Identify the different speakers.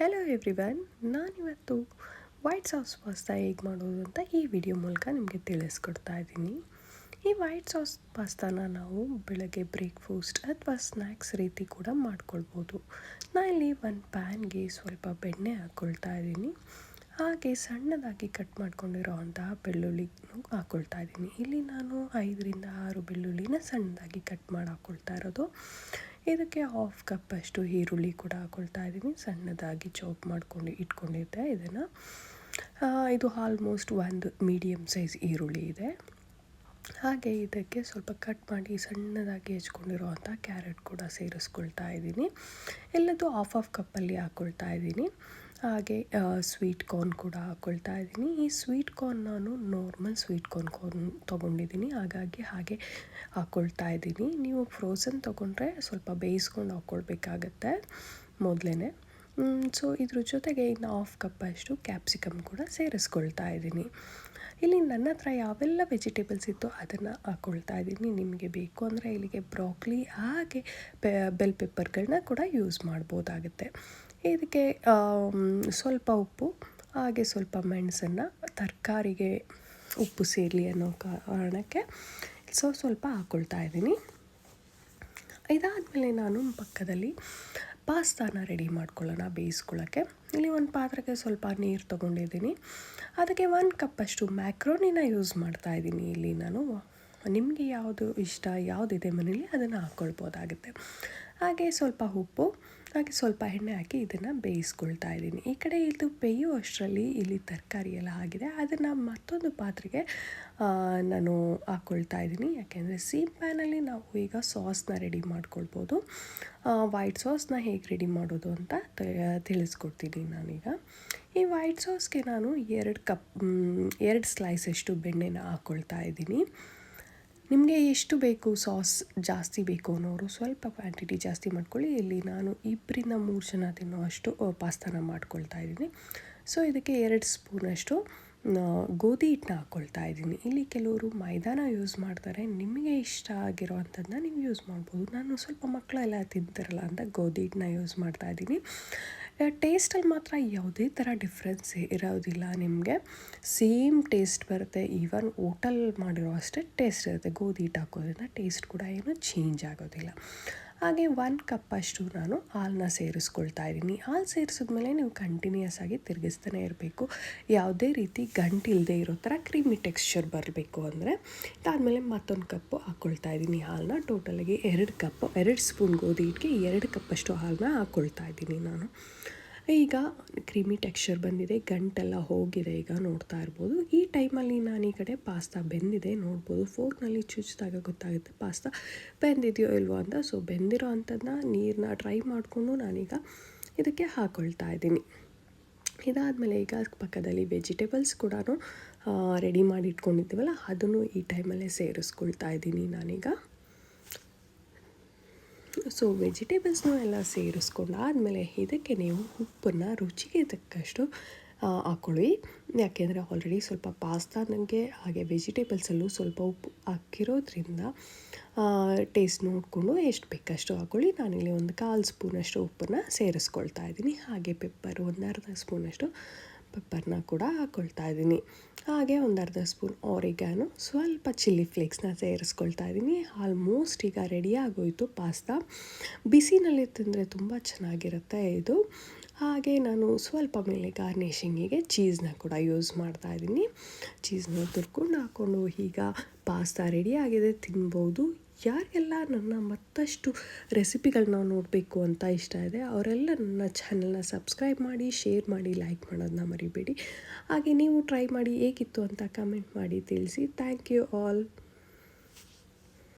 Speaker 1: Hello everyone ನಾನಿವತ್ತು white sauce pasta ಹೇಗೆ ಮಾಡೋದು ಅಂತ ಈ ವಿಡಿಯೋ ಮೂಲಕ ನಿಮಗೆ ತಿಳಿಸ್ಕೊಡ್ತಾ ಇದ್ದೀನಿ. ಈ ವೈಟ್ ಸಾಸ್ ಪಾಸ್ತಾನ ನಾವು ಬೆಳಗ್ಗೆ ಬ್ರೇಕ್ಫಾಸ್ಟ್ ಅಥವಾ ಸ್ನ್ಯಾಕ್ಸ್ ರೀತಿ ಕೂಡ ಮಾಡ್ಕೊಳ್ಬೋದು. ನಾನು ಇಲ್ಲಿ ಒಂದು ಪ್ಯಾನ್ಗೆ ಸ್ವಲ್ಪ ಬೆಣ್ಣೆ ಹಾಕ್ಕೊಳ್ತಾ ಇದ್ದೀನಿ. ಹಾಗೆ ಸಣ್ಣದಾಗಿ ಕಟ್ ಮಾಡ್ಕೊಂಡಿರೋ ಅಂತಹ ಬೆಳ್ಳುಳ್ಳಿ ಹಾಕ್ಕೊಳ್ತಾ ಇದ್ದೀನಿ. ಇಲ್ಲಿ ನಾನು ಐದರಿಂದ ಆರು ಬೆಳ್ಳುಳ್ಳಿನ ಸಣ್ಣದಾಗಿ ಕಟ್ ಮಾಡಿ ಹಾಕ್ಕೊಳ್ತಾ ಇರೋದು. ಇದಕ್ಕೆ ಹಾಫ್ ಕಪ್ ಅಷ್ಟು ಈರುಳ್ಳಿ ಕೂಡ ಹಾಕ್ಕೊಳ್ತಾ ಇದ್ದೀನಿ. ಸಣ್ಣದಾಗಿ ಚಾಪ್ ಮಾಡ್ಕೊಂಡು ಇಟ್ಕೊಂಡಿದ್ದೆ ಇದನ್ನು. ಇದು ಆಲ್ಮೋಸ್ಟ್ ಒಂದು ಮೀಡಿಯಮ್ ಸೈಜ್ ಈರುಳ್ಳಿ ಇದೆ. ಹಾಗೆ ಇದಕ್ಕೆ ಸ್ವಲ್ಪ ಕಟ್ ಮಾಡಿ ಸಣ್ಣದಾಗಿ ಹೆಚ್ಕೊಂಡಿರೋ ಅಂಥ ಕ್ಯಾರೆಟ್ ಕೂಡ ಸೇರಿಸ್ಕೊಳ್ತಾ ಇದ್ದೀನಿ. ಎಲ್ಲದೂ ಹಾಫ್ ಆಫ್ ಕಪ್ಪಲ್ಲಿ ಹಾಕ್ಕೊಳ್ತಾ ಇದ್ದೀನಿ. ಹಾಗೆ ಸ್ವೀಟ್ ಕಾರ್ನ್ ಕೂಡ ಹಾಕ್ಕೊಳ್ತಾ ಇದ್ದೀನಿ. ಈ ಸ್ವೀಟ್ ಕಾರ್ನ್ ನಾನು ನಾರ್ಮಲ್ ಸ್ವೀಟ್ ಕಾರ್ನ್ ಕಾರ್ನ್ ತೊಗೊಂಡಿದ್ದೀನಿ. ಹಾಗಾಗಿ ಹಾಗೆ ಹಾಕ್ಕೊಳ್ತಾ ಇದ್ದೀನಿ. ನೀವು ಫ್ರೋಝನ್ ತೊಗೊಂಡ್ರೆ ಸ್ವಲ್ಪ ಬೇಯಿಸ್ಕೊಂಡು ಹಾಕ್ಕೊಳ್ಬೇಕಾಗತ್ತೆ ಮೊದಲೇ ಸೊ ಇದ್ರ ಜೊತೆಗೆ ಇನ್ನು ಹಾಫ್ ಕಪ್ ಅಷ್ಟು ಕ್ಯಾಪ್ಸಿಕಮ್ ಕೂಡ ಸೇರಿಸ್ಕೊಳ್ತಾ ಇದ್ದೀನಿ. ಇಲ್ಲಿ ನನ್ನ ಹತ್ರ ಯಾವೆಲ್ಲ ವೆಜಿಟೇಬಲ್ಸ್ ಇತ್ತು ಅದನ್ನು ಹಾಕ್ಕೊಳ್ತಾ ಇದ್ದೀನಿ. ನಿಮಗೆ ಬೇಕು ಅಂದರೆ ಇಲ್ಲಿಗೆ ಬ್ರಾಕ್ಲಿ ಹಾಗೆ ಬೆಲ್ ಪೆಪ್ಪರ್ಗಳನ್ನ ಕೂಡ ಯೂಸ್ ಮಾಡ್ಬೋದಾಗುತ್ತೆ. ಇದಕ್ಕೆ ಸ್ವಲ್ಪ ಉಪ್ಪು, ಹಾಗೆ ಸ್ವಲ್ಪ ಮೆಣಸನ್ನು, ತರಕಾರಿಗೆ ಉಪ್ಪು ಸೇರಲಿ ಅನ್ನೋ ಕಾರಣಕ್ಕೆ ಸೊ ಸ್ವಲ್ಪ ಹಾಕ್ಕೊಳ್ತಾ ಇದ್ದೀನಿ. ಇದಾದಮೇಲೆ ನಾನು ಪಕ್ಕದಲ್ಲಿ ಪಾಸ್ತಾನ ರೆಡಿ ಮಾಡ್ಕೊಳ್ಳೋಣ ಬೇಯಿಸ್ಕೊಳ್ಳೋಕ್ಕೆ. ಇಲ್ಲಿ ಒಂದು ಪಾತ್ರೆಗೆ ಸ್ವಲ್ಪ ನೀರು ತೊಗೊಂಡಿದ್ದೀನಿ. ಅದಕ್ಕೆ ಒಂದು ಕಪ್ಪಷ್ಟು ಮ್ಯಾಕ್ರೋನಿನ ಯೂಸ್ ಮಾಡ್ತಾ ಇದ್ದೀನಿ. ಇಲ್ಲಿ ನಾನು ನಿಮಗೆ ಯಾವುದು ಇಷ್ಟ, ಯಾವುದಿದೆ ಮನೇಲಿ ಅದನ್ನು ಹಾಕ್ಕೊಳ್ಬೋದಾಗುತ್ತೆ. ಹಾಗೆ ಸ್ವಲ್ಪ ಉಪ್ಪು ಹಾಗೆ ಸ್ವಲ್ಪ ಎಣ್ಣೆ ಹಾಕಿ ಇದನ್ನು ಬೇಯಿಸ್ಕೊಳ್ತಾ ಇದ್ದೀನಿ. ಈ ಕಡೆ ಇದು ಬೇಯೋ ಅಷ್ಟರಲ್ಲಿ ಇಲ್ಲಿ ತರಕಾರಿ ಎಲ್ಲ ಆಗಿದೆ. ಅದನ್ನು ಮತ್ತೊಂದು ಪಾತ್ರೆಗೆ ನಾನು ಹಾಕ್ಕೊಳ್ತಾ ಇದ್ದೀನಿ. ಯಾಕೆಂದರೆ ಸೀಮ್ ಪ್ಯಾನಲ್ಲಿ ನಾವು ಈಗ ಸಾಸ್ನ ರೆಡಿ ಮಾಡ್ಕೊಳ್ಬೋದು. ವೈಟ್ ಸಾಸ್ನ ಹೇಗೆ ರೆಡಿ ಮಾಡೋದು ಅಂತ ತಿಳಿಸ್ಕೊಡ್ತೀನಿ ನಾನೀಗ. ಈ ವೈಟ್ ಸಾಸ್ಗೆ ನಾನು ಎರಡು ಕಪ್ ಎರಡು ಸ್ಲೈಸಷ್ಟು ಬೆಣ್ಣೆನ ಹಾಕ್ಕೊಳ್ತಾ ಇದ್ದೀನಿ. ನಿಮಗೆ ಎಷ್ಟು ಬೇಕು ಸಾಸ್ ಜಾಸ್ತಿ ಬೇಕು ಅನ್ನೋರು ಸ್ವಲ್ಪ ಕ್ವಾಂಟಿಟಿ ಜಾಸ್ತಿ ಮಾಡ್ಕೊಳ್ಳಿ. ಇಲ್ಲಿ ನಾನು ಇಬ್ಬರಿಂದ ಮೂರು ಜನ ತಿನ್ನೋ ಅಷ್ಟು ಪಾಸ್ತಾನ ಮಾಡ್ಕೊಳ್ತಾ ಇದ್ದೀನಿ. ಸೊ, ಇದಕ್ಕೆ ಎರಡು ಸ್ಪೂನಷ್ಟು ಗೋಧಿ ಹಿಟ್ಟನ್ನ ಹಾಕ್ಕೊಳ್ತಾ ಇದ್ದೀನಿ. ಇಲ್ಲಿ ಕೆಲವರು ಮೈದಾನ ಯೂಸ್ ಮಾಡ್ತಾರೆ. ನಿಮಗೆ ಇಷ್ಟ ಆಗಿರೋ ನೀವು ಯೂಸ್ ಮಾಡ್ಬೋದು. ನಾನು ಸ್ವಲ್ಪ ಮಕ್ಕಳೆಲ್ಲ ತಿಂತಾರಲ್ಲ ಅಂತ ಗೋಧಿ ಹಿಟ್ಟನ್ನ ಯೂಸ್ ಮಾಡ್ತಾ ಇದ್ದೀನಿ. ಟೇಸ್ಟಲ್ಲಿ ಮಾತ್ರ ಯಾವುದೇ ಥರ ಡಿಫ್ರೆನ್ಸ್ ಇರೋದಿಲ್ಲ ನಿಮಗೆ. ಸೇಮ್ ಟೇಸ್ಟ್ ಬರುತ್ತೆ. ಈವನ್ ಓಟಲ್ ಮಾಡಿರೋ ಅಷ್ಟೇ ಟೇಸ್ಟ್ ಇರುತ್ತೆ. ಗೋಧಿ ಹಿಟ್ಟು ಹಾಕೋದ್ರಿಂದ ಟೇಸ್ಟ್ ಕೂಡ ಏನು ಚೇಂಜ್ ಆಗೋದಿಲ್ಲ. ಹಾಗೆ ಒನ್ ಕಪ್ ಅಷ್ಟು ನಾನು ಹಾಲನ್ನ ಸೇರಿಸ್ಕೊಳ್ತಾ ಇದ್ದೀನಿ. ಹಾಲು ಸೇರಿಸಿದ್ಮೇಲೆ ನೀವು ಕಂಟಿನ್ಯೂಸ್ ಆಗಿ ತಿರುಗಿಸ್ತಾನೆ ಇರಬೇಕು. ಯಾವುದೇ ರೀತಿ ಗಂಟಿಲ್ಲದೆ ಇರೋ ಥರ ಕ್ರೀಮಿ ಟೆಕ್ಸ್ಚರ್ ಬರಬೇಕು ಅಂದರೆ ಇದಾದಮೇಲೆ ಮತ್ತೊಂದು ಕಪ್ಪು ಹಾಕ್ಕೊಳ್ತಾ ಇದ್ದೀನಿ ಹಾಲನ್ನ ಟೋಟಲಾಗಿ ಎರಡು ಕಪ್ ಎರಡು ಸ್ಪೂನ್ ಗೋಧಿ ಹಿಟ್ಟಿಗೆ ಎರಡು ಕಪ್ಪಷ್ಟು ಹಾಲನ್ನ ಹಾಕ್ಕೊಳ್ತಾ ಇದ್ದೀನಿ ನಾನು. ಈಗ ಕ್ರೀಮಿ ಟೆಕ್ಸ್ಚರ್ ಬಂದಿದೆ, ಗಂಟೆಲ್ಲ ಹೋಗಿದೆ ಈಗ ನೋಡ್ತಾ ಇರ್ಬೋದು. ಈ ಟೈಮಲ್ಲಿ ನಾನು ಈ ಕಡೆ ಪಾಸ್ತಾ ಬೆಂದಿದೆ, ನೋಡ್ಬೋದು. ಫೋರ್ಕ್ನಲ್ಲಿ ಚುಚ್ಚಿದಾಗ ಗೊತ್ತಾಗುತ್ತೆ ಪಾಸ್ತಾ ಬೆಂದಿದೆಯೋ ಇಲ್ವೋ ಅಂತ. ಸೊ, ಬೆಂದಿರೋ ಅಂಥದ್ದನ್ನ ನೀರನ್ನ ಟ್ರೈ ಮಾಡಿಕೊಂಡು ನಾನೀಗ ಇದಕ್ಕೆ ಹಾಕ್ಕೊಳ್ತಾ ಇದ್ದೀನಿ. ಇದಾದಮೇಲೆ ಈಗ ಪಕ್ಕದಲ್ಲಿ ವೆಜಿಟೇಬಲ್ಸ್ ಕೂಡ ರೆಡಿ ಮಾಡಿ ಇಟ್ಕೊಂಡಿದ್ದೀವಲ್ಲ, ಅದನ್ನು ಈ ಟೈಮಲ್ಲೇ ಸೇರಿಸ್ಕೊಳ್ತಾ ಇದ್ದೀನಿ ನಾನೀಗ. ಸೊ ವೆಜಿಟೇಬಲ್ಸ್ನೂ ಎಲ್ಲ ಸೇರಿಸ್ಕೊಂಡು ಆದಮೇಲೆ ಇದಕ್ಕೆ ನೀವು ಉಪ್ಪನ್ನು ರುಚಿಗೆ ತಕ್ಕಷ್ಟು ಹಾಕ್ಕೊಳ್ಳಿ ಯಾಕೆಂದರೆ ಆಲ್ರೆಡಿ ಸ್ವಲ್ಪ ಪಾಸ್ತಾ ನನಗೆ ಹಾಗೆ ವೆಜಿಟೇಬಲ್ಸಲ್ಲೂ ಸ್ವಲ್ಪ ಉಪ್ಪು ಹಾಕಿರೋದ್ರಿಂದ ಟೇಸ್ಟ್ ನೋಡಿಕೊಂಡು ಎಷ್ಟು ಬೇಕಷ್ಟು ಹಾಕ್ಕೊಳ್ಳಿ ನಾನಿಲ್ಲಿ ಒಂದು ಕಾಲು ಸ್ಪೂನಷ್ಟು ಉಪ್ಪನ್ನು ಸೇರಿಸ್ಕೊಳ್ತಾ ಇದ್ದೀನಿ. ಹಾಗೆ ಪೆಪ್ಪರ್ ಒಂದು ಅರ್ಧ ಸ್ಪೂನಷ್ಟು ಪೆಪ್ಪರ್ನ ಕೂಡ ಹಾಕ್ಕೊಳ್ತಾ ಇದ್ದೀನಿ. ಹಾಗೆ ಒಂದು ಅರ್ಧ ಸ್ಪೂನ್ ಆರಿಗ್ಯಾನು ಸ್ವಲ್ಪ ಚಿಲ್ಲಿ ಫ್ಲೇಕ್ಸ್ನ ಸೇರಿಸ್ಕೊಳ್ತಾ ಇದ್ದೀನಿ. ಆಲ್ಮೋಸ್ಟ್ ಈಗ ರೆಡಿ ಆಗೋಯಿತು ಪಾಸ್ತಾ ಬಿಸಿನಲ್ಲಿ ತಿಂದರೆ ತುಂಬ ಚೆನ್ನಾಗಿರುತ್ತೆ ಇದು. ಹಾಗೆ ನಾನು ಸ್ವಲ್ಪ ಮೇಲೆ ಗಾರ್ನಿಷಿಂಗಿಗೆ ಚೀಸ್ನ ಕೂಡ ಯೂಸ್ ಮಾಡ್ತಾ ಇದ್ದೀನಿ. ಚೀಸ್ನ ತುರ್ಕೊಂಡು ಹಾಕ್ಕೊಂಡು ಈಗ ಪಾಸ್ತಾ ರೆಡಿ ಆಗಿದೆ, ತಿನ್ಬೋದು. ಯಾರಿಗೆಲ್ಲ ನನ್ನ ಮತ್ತಷ್ಟು ರೆಸಿಪಿಗಳನ್ನ ನೋಡಬೇಕು ಅಂತ ಇಷ್ಟ ಇದೆ, ಅವರೆಲ್ಲ ನನ್ನ ಚಾನಲ್ನ ಸಬ್ಸ್ಕ್ರೈಬ್ ಮಾಡಿ, ಶೇರ್ ಮಾಡಿ, ಲೈಕ್ ಮಾಡೋದನ್ನ ಮರಿಬೇಡಿ. ಹಾಗೆ ನೀವು ಟ್ರೈ ಮಾಡಿ ಹೇಗಿತ್ತು ಅಂತ ಕಮೆಂಟ್ ಮಾಡಿ ತಿಳಿಸಿ. Thank you all.